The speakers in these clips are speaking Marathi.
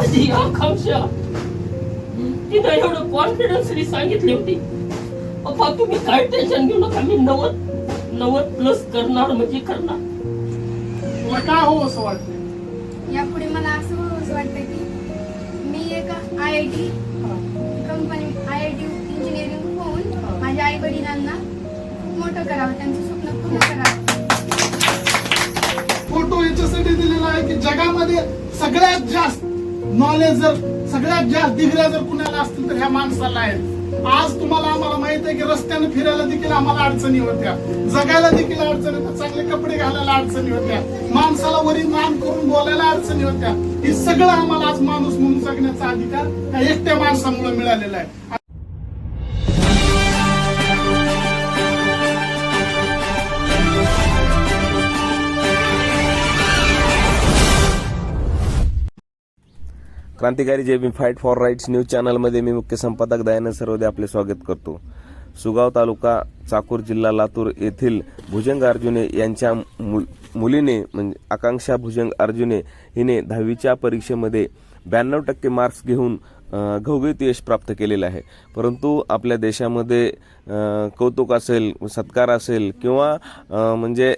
माझी आकांक्षा. तिनं एवढं कॉन्फिडन्सली सांगितली होती. पप्पा तुम्ही काय टेन्शन घेऊ नका मी नवद नवद प्लस करणार म्हणजे करणार. तुला काय हो असं वाटतं यापुढे मला असं व्हावंसं वाटतं की मी एक I I T company I I T engineering होऊन माझ्या आई वडिलांना खूप मोठं करावं त्यांचं स्वप्न पूर्ण करावं. फोटो याच्यासाठी दिलेला आहे की जगामध्ये सगळ्यात जास्त नॉलेज जर सगळ्यात जास्त डिग्र्या जर कुणाला असतील तर ह्या माणसाला आहेत. आज तुम्हाला आम्हाला माहीत आहे की रस्त्याने फिरायला देखील आम्हाला अडचणी होत्या. जगायला देखील अडचणी होत्या. चांगले कपडे घालायला अडचणी होत्या. माणसाला वरी मान करून बोलायला अडचणी होत्या. हे सगळं आम्हाला आज माणूस म्हणून जगण्याचा अधिकार ह्या एकट्या माणसामुळे मिळालेला आहे. क्रांतिकारी जे बी फाईट फॉर राईट्स न्यूज चॅनलमध्ये मी मुख्य संपादक दयानंद सर्वदे आपले स्वागत करतो. सुगाव तालुका चाकूर जिल्हा लातूर येथील भुजंग अर्जुने यांच्या मु- मुलीने म्हणजे आकांक्षा भुजंग अर्जुने हिने दहावीच्या परीक्षेमध्ये ब्याण्णव टक्के मार्क्स घेऊन घवघवीत यश प्राप्त केलेलं आहे. परंतु आपल्या देशामध्ये कौतुक असेल सत्कार असेल किंवा म्हणजे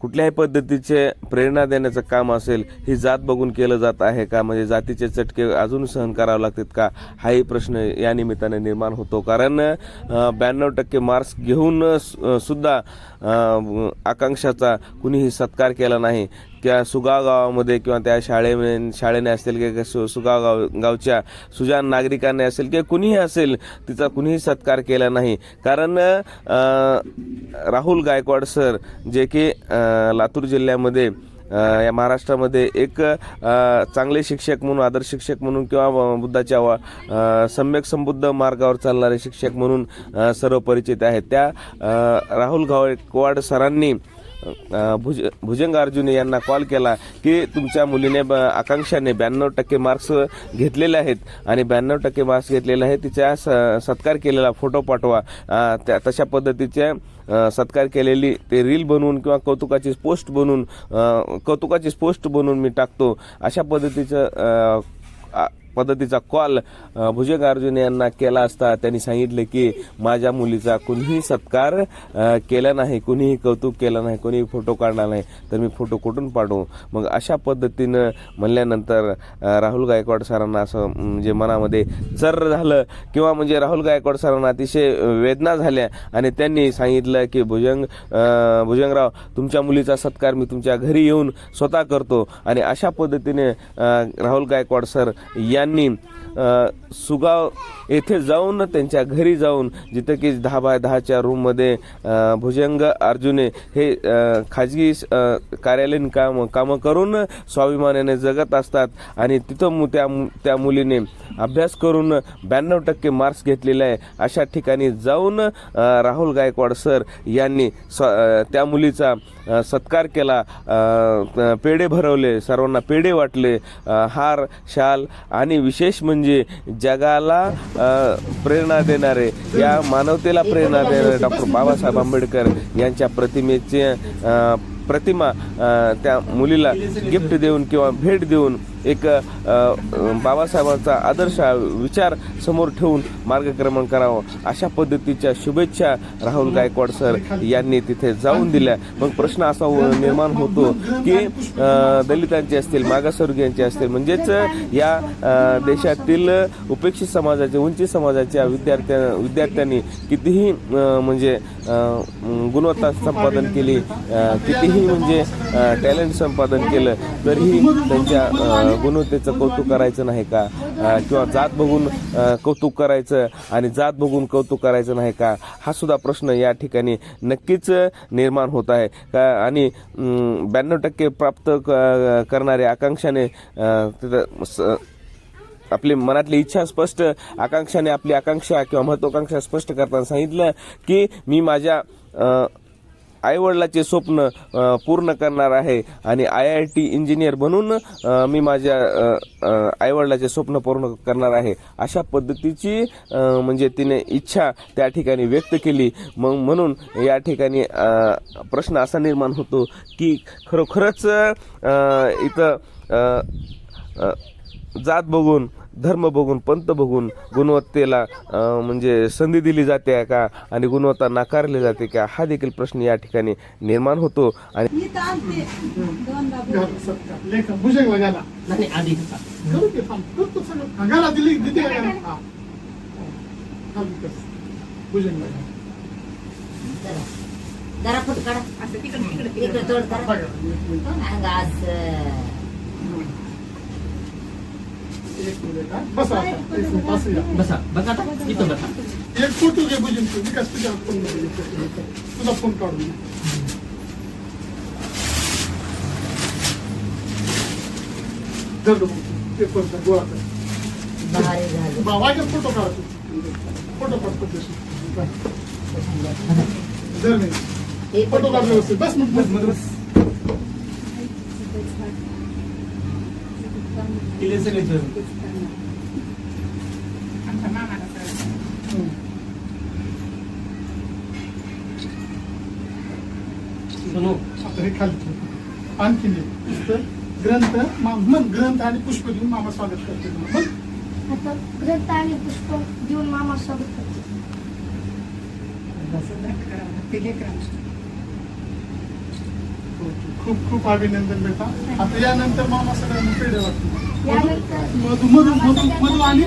कुठल्याही पद्धतीचे प्रेरणा देण्याचं काम असेल ही जात बघून केलं जात आहे का? म्हणजे जातीचे चटके अजून सहन करावे लागतात का? हाही प्रश्न या निमित्ताने निर्माण होतो. कारण ब्याण्णव टक्के मार्क्स घेऊन सुद्धा आकांक्षाचा कुणीही सत्कार केला नाही. त्या सुगाव गावामध्ये किंवा त्या शाळे शाळेने असतील किंवा सु- सुगाव गाव गावच्या सुजान नागरिकांनी असेल किंवा कुणीही असेल तिचा कुणीही सत्कार केला नाही. कारण राहुल गायकवाड सर जे की लातूर जिल्ह्यामध्ये या महाराष्ट्रामध्ये एक चांगले शिक्षक म्हणून आदर्श शिक्षक म्हणून किंवा बुद्धाच्या वा- सम्यक संबुद्ध मार्गावर चालणारे शिक्षक म्हणून सर्व परिचित आहेत. त्या राहुल गायकवाड सरांनी भुज भुजंग अर्जुने यांना कॉल केला की तुमच्या मुलीने ब- आकांक्षाने ब्याण्णव टक्के मार्क्स घेतलेले आहेत आणि ब्याण्णव टक्के मार्क्स घेतलेले आहेत तिच्या स- सत्कार केलेला फोटो पाठवा. त्या तशा पद्धतीचे सत्कार केलेली ते रील बनवून किंवा कौतुकाची पोस्ट बनवून कौतुकाची पोस्ट बनवून मी टाकतो. अशा पद्धतीचं पद्धतीचा कॉल भुजगार्जुन भुजंग अर्जुन यांना केला असता त्यांनी सांगितले की माझ्या मुलीचा कुणीही सत्कार केला नाही कुणीही कौतुक केलं नाही कोणीही फोटो काढला नाही तर मी फोटो कुठून पाठवू मग अशा पद्धतीनं म्हणल्यानंतर राहुल गायकवाड सरांना असं म्हणजे मनामध्ये जर झालं किंवा म्हणजे राहुल गायकवाड सरांना अतिशय वेदना झाल्या आणि त्यांनी सांगितलं की भुजंग भुजंगराव तुमच्या मुलीचा सत्कार मी तुमच्या घरी येऊन स्वतः करतो. आणि अशा पद्धतीने राहुल गायकवाड सर यांनी सुगाव येथे जाऊन त्यांच्या घरी जाऊन जिथं की दहा बाय दहाच्या रूममध्ये भुजंग अर्जुने हे खाजगी कार्यालयीन काम कामं करून स्वाभिमानाने जगत असतात. आणि तिथं मु- त्या त्या मुलीने अभ्यास करून ब्याण्णव टक्के मार्क्स घेतलेले आहे. अशा ठिकाणी जाऊन राहुल गायकवाड सर यांनी स्व त्या मुलीचा सत्कार केला. पेढे भरवले सर्वांना पेढे वाटले. हार शाल आणि आणि विशेष म्हणजे जगाला प्रेरणा देणारे या मानवतेला प्रेरणा देणारे डॉक्टर बाबासाहेब आंबेडकर यांच्या प्रतिमेचे प्रतिमा त्या मुलीला गिफ्ट देऊन किंवा भेट देऊन एक बाबासाहेबांचा आदर्श विचार समोर ठेवून मार्गक्रमण करावं. अशा पद्धतीच्या शुभेच्छा राहुल गायकवाड सर यांनी तिथे जाऊन दिल्या. मग प्रश्न असा हो, निर्माण होतो की दलितांचे असतील मागासवर्गीयांचे असतील म्हणजेच या देशातील उपेक्षित समाजाचे उंची समाजाच्या विद्यार्थ्या विद्यार्थ्यांनी कितीही म्हणजे गुणवत्ता संपादन केली कितीही कितीही म्हणजे टॅलेंट संपादन केलं तरीही त्यांच्या गुणवत्तेचं कौतुक करायचं नाही का? किंवा जात बघून कौतुक करायचं आणि जात बघून कौतुक करायचं नाही का? हा सुद्धा प्रश्न या ठिकाणी नक्कीच निर्माण होत आहे. का आणि ब्याण्णव टक्के प्राप्त क- आकांक्षाने तिथं स- आपली मनातली इच्छा स्पष्ट आकांक्षाने आपली आकांक्षा किंवा महत्वाकांक्षा स्पष्ट करताना सांगितलं की मी माझ्या आईवडिलाचे स्वप्न पूर्ण करणार आहे आणि आय आय टी इंजिनियर बनून मी माझ्या आईवडिलाचे स्वप्न पूर्ण करणार आहे. अशा पद्धतीची म्हणजे तिने इच्छा त्या ठिकाणी व्यक्त केली. मग म्हणून या ठिकाणी प्रश्न असा निर्माण होतो की खरोखरच इथं जात बघून धर्म बघून पंत बघून गुणवत्तेला म्हणजे संधी दिली जाते का आणि गुणवत्ता नाकारली जाते का हा देखील प्रश्न या ठिकाणी निर्माण होतो आणि हा, हा. जरा. फुट काढा. असं तिकडे तिकडे तोड करा बघा, एक मिनिट. हा. बसा आता. एक मिनिट, असं या. बसा बघा आता इथं बसा एक फोटो घे भुजंग तू विकास तुझ्या फोनमध्ये घे. तुझा फोन काढून घे. धर. पेपर धर, गोळा कर. भारी झालं फोटो काढ तू. फोटो काढ पद्धतशीर. धर नाही. हे फोटो काढ व्यवस्थित बस मग बस बस हम्म. सुनो आता हे खाली ठेव. आणखी लिह. तर ग्रंथ मा- मन ग्रंथ आणि पुष्प घेऊन मामा स्वागत करते तुला. मन. आता ग्रंथ आणि पुष्प देऊन मामा स्वागत करतो खूप खूप अभिनंदन बेटा. आता यानंतर मामा सगळ्यांना पेढे वाटतो मधु मधु मधु मधु आणि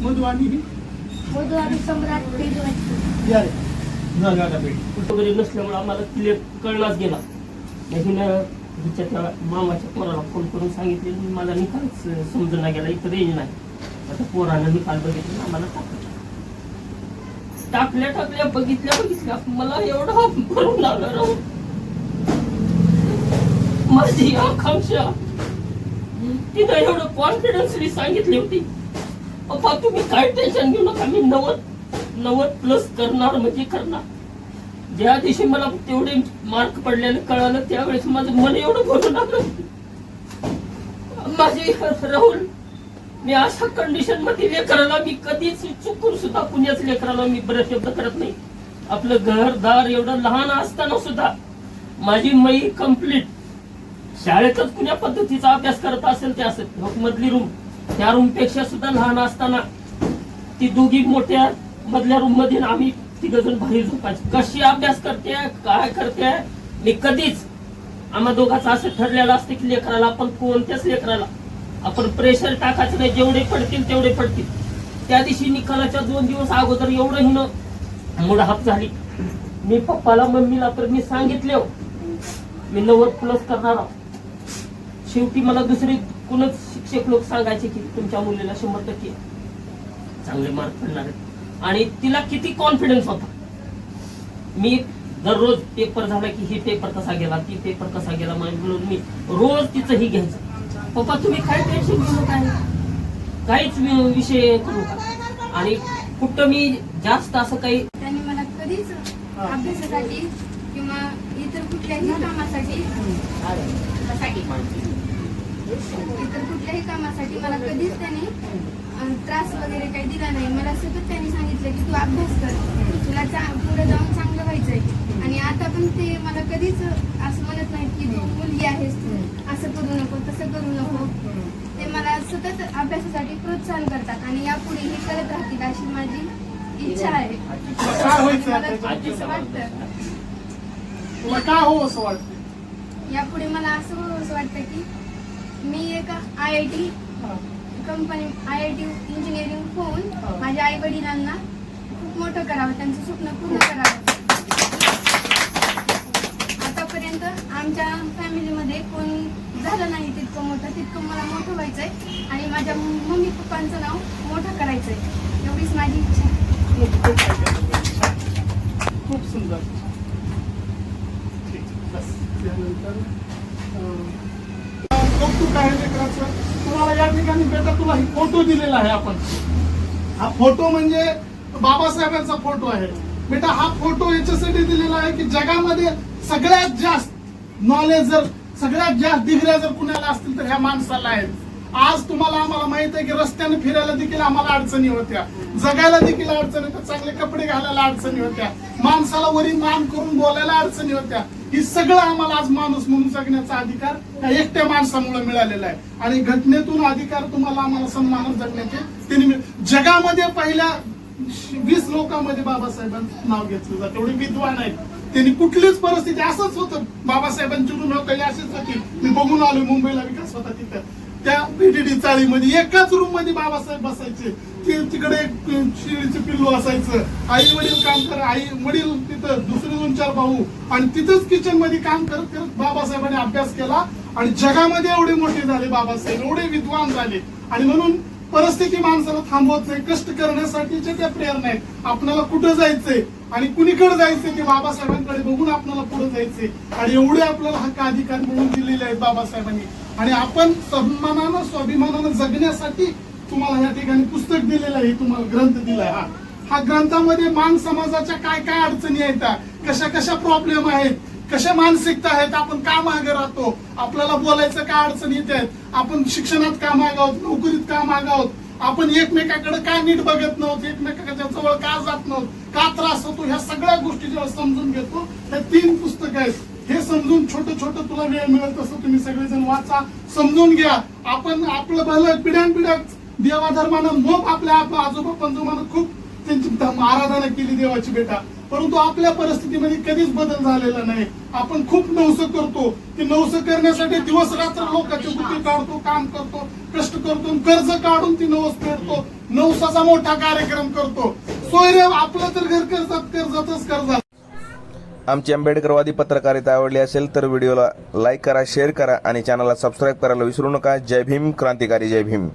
मधु आणि मधु सम्राट. वगैरे नसल्यामुळे आम्हाला क्लिअर कळलाच गेला. हिनं त्या मामाच्या पोराला फोन करून सांगितले मला निकालच समजून गेला इथं रेंज नाही. आता पोरानं निकाल बघितला आम्हाला टाकला. टाकल्या टाकल्या बघितल्या बघितल्या. मला एवढा भरून लागला राहून माझी आकांक्षा. तिनं एवढं कॉन्फिडन्सली सांगितली होती. पप्पा तुम्ही काय टेन्शन घेऊ नका मी नव्वद नव्वद प्लस करणार म्हणजे करणार. ज्या दिवशी मला तेवढे मार्क पडलेले कळालं त्यावेळेस माझं मन एवढं भरून आलं माझे राहुल मी अशा कंडिशनमध्ये लेकराला मी कधीच चुकून सुद्धा पुण्याच लेकराला मी बरं शब्द करत नाही. आपलं घरदार एवढं लहान असताना सुद्धा माझी मई कंप्लीट शाळेतच कुण्या पद्धतीचा अभ्यास करत असेल ते असेल. मधली रूम त्या रूमपेक्षा सुद्धा लहान असताना ती दोघी मोठ्या मधल्या रूममध्ये आम्ही तिघजण भारी बाहेर कशी अभ्यास करते काय करते मी कधीच आम्हा दोघांचं असं ठरलेलं असतं की लेकराला आपण कोणत्याच लेकराला आपण प्रेशर टाकायचं नाही जेवढे पडतील तेवढे पडतील. त्या दिवशी निकालाच्या दोन दिवस अगोदर एवढं हिनं मुडहाप झाली. मी पप्पाला मम्मीला तर मी सांगितले हो. मी नव्वद प्लस करणार आहोत शेवटी मला दुसरे कोणच शिक्षक लोक सांगायचे की तुमच्या मुलीला शंभर टक्के चांगले मार्क पडणार आणि तिला किती कॉन्फिडन्स होता. मी दररोज पेपर झाला की ही पेपर कसा गेला ती पेपर कसा गेला म्हणून मी रोज तिचं ही घ्यायचं. पप्पा तुम्ही काय टेन्शन घेऊ नका. काहीच विषय करू नका. आणि कुठं मी जास्त असं काही त्यांनी मला कधीच अभ्यासासाठी किंवा इतर कुठल्याही कामासाठी इतर कुठल्याही कामासाठी मला कधीच त्यांनी त्रास वगैरे काही दिला नाही. मला सतत त्यांनी सांगितलं की तू अभ्यास कर. तुला चा- पुढे जाऊन चांगलं व्हायचंय. आणि आता पण ते मला कधीच असं म्हणत नाहीत की तू मुलगी आहेस. असं करू नको तसं करू नको. ते मला सतत अभ्यासासाठी प्रोत्साहन करतात आणि यापुढे हे करत राहतील अशी माझी इच्छा आहे. वाटतं. यापुढे मला असं असं वाटतं की मी एक I I T company I I T engineering होऊन माझ्या आई वडिलांना खूप मोठं करावं त्यांचं स्वप्न पूर्ण करावं. आतापर्यंत आमच्या फॅमिलीमध्ये कोणी झालं नाही तितकं मोठं तितकं मला मोठं व्हायचंय आणि माझ्या मम्मी पप्पांचं नाव मोठं करायचंय. एवढीच माझी इच्छा. आहे. खूप सुंदर. त्यानंतर कौतुक आहे लेकराचं. तुम्हाला या ठिकाणी बेटा तुला ही फोटो दिलेला आहे आपण. हा फोटो म्हणजे बाबासाहेबांचा फोटो आहे. बेटा हा फोटो याच्यासाठी दिलेला आहे की जगामध्ये सगळ्यात जास्त नॉलेज जर सगळ्यात जास्त डिग्र्या जर कुणाला असतील तर ह्या माणसाला आहेत. आज तुम्हाला आम्हाला माहीत आहे की रस्त्याने फिरायला देखील आम्हाला अडचणी होत्या. जगायला देखील अडचणी होत्या. चांगले कपडे घालायला अडचणी होत्या. माणसाला वरी मान करून बोलायला अडचणी होत्या. ही सगळं आम्हाला आज माणूस म्हणून जगण्याचा अधिकार या एकट्या माणसामुळे मिळालेला आहे. आणि घटनेतून अधिकार तुम्हाला आम्हाला सन्मानात जगण्याचे त्यांनी जगामध्ये पहिल्या वीस लोकांमध्ये बाबासाहेबांचं नाव घेतलं जातं. एवढे विद्वान आहेत. त्यांनी कुठलीच परिस्थिती असंच होतं. बाबासाहेबांची ऋण काही अशीच होती. मी बघून आलो मुंबईला विकास होता तिथं. त्या पीटीडी चाळीमध्ये एकाच रूममध्ये बाबासाहेब बसायचे. ते तिकडे शिळीचं पिल्लू असायचं. आई वडील काम कर आई वडील तिथं दुसरे दोन चार भाऊ. आणि तिथंच किचनमध्ये काम करत करत बाबासाहेबांनी अभ्यास केला. आणि जगामध्ये एवढे मोठे झाले बाबासाहेब एवढे विद्वान झाले. आणि म्हणून परिस्थिती माणसाला थांबवत नाही. कष्ट करण्यासाठीच्या त्या प्रेरणा आहेत. आपल्याला कुठं जायचंय? आणि कुणीकडे जायचंय ते बाबासाहेबांकडे बघून आपल्याला पुढे जायचंय. आणि एवढे आपल्याला हक्क अधिकार मिळून दिलेले आहेत बाबासाहेबांनी. आणि आपण सन्मानानं स्वाभिमानानं जगण्यासाठी तुम्हाला या ठिकाणी पुस्तक दिलेलं आहे तुम्हाला ग्रंथ दिलाय हा. हा ग्रंथामध्ये मान समाजाच्या काय काय अडचणी आहेत कशा कशा प्रॉब्लेम आहेत कशा मानसिकता आहेत आपण का मागे राहतो आपल्याला बोलायचं काय अडचणी येत आहेत आपण शिक्षणात का मागे आहोत नोकरीत का मागे आहोत आपण एकमेकाकडे का नीट बघत नव्हत एकमेकाच्या जवळ का जात नव्हत का त्रास होतो ह्या सगळ्या गोष्टी जेव्हा समजून घेतो हे तीन पुस्तक आहेत. हे समजून छोटं छोटं तुला वेळ मिळत असं तुम्ही सगळेजण वाचा समजून घ्या. आपण आपलं भलं पिढ्यानपिढ्या देवाधर्मानं मग आपल्या आपल्या आजोबा पंजोबानं खूप त्यांची आराधना केली देवाची बेटा. परंतु आपल्या परिस्थितीमध्ये कधीच बदल झालेला नाही. आपण खूप नवस करतो. ती नवस करण्यासाठी दिवस रात्र लोकांची बुद्धी काढतो काम करतो कष्ट करतो कर्ज काढून ती नवस फेडतो. नवसाचा मोठा कार्यक्रम करतो. सोयरे आपलं तर घर कर्जात कर्जातच कर्जात आमची आंबेडकरवादी पत्रकारिता आवडली असेल तर व्हिडिओला लाईक करा शेअर करा आणि चॅनलला सबस्क्राईब करायला विसरू नका. जय भीम क्रांतिकारी जय भीम.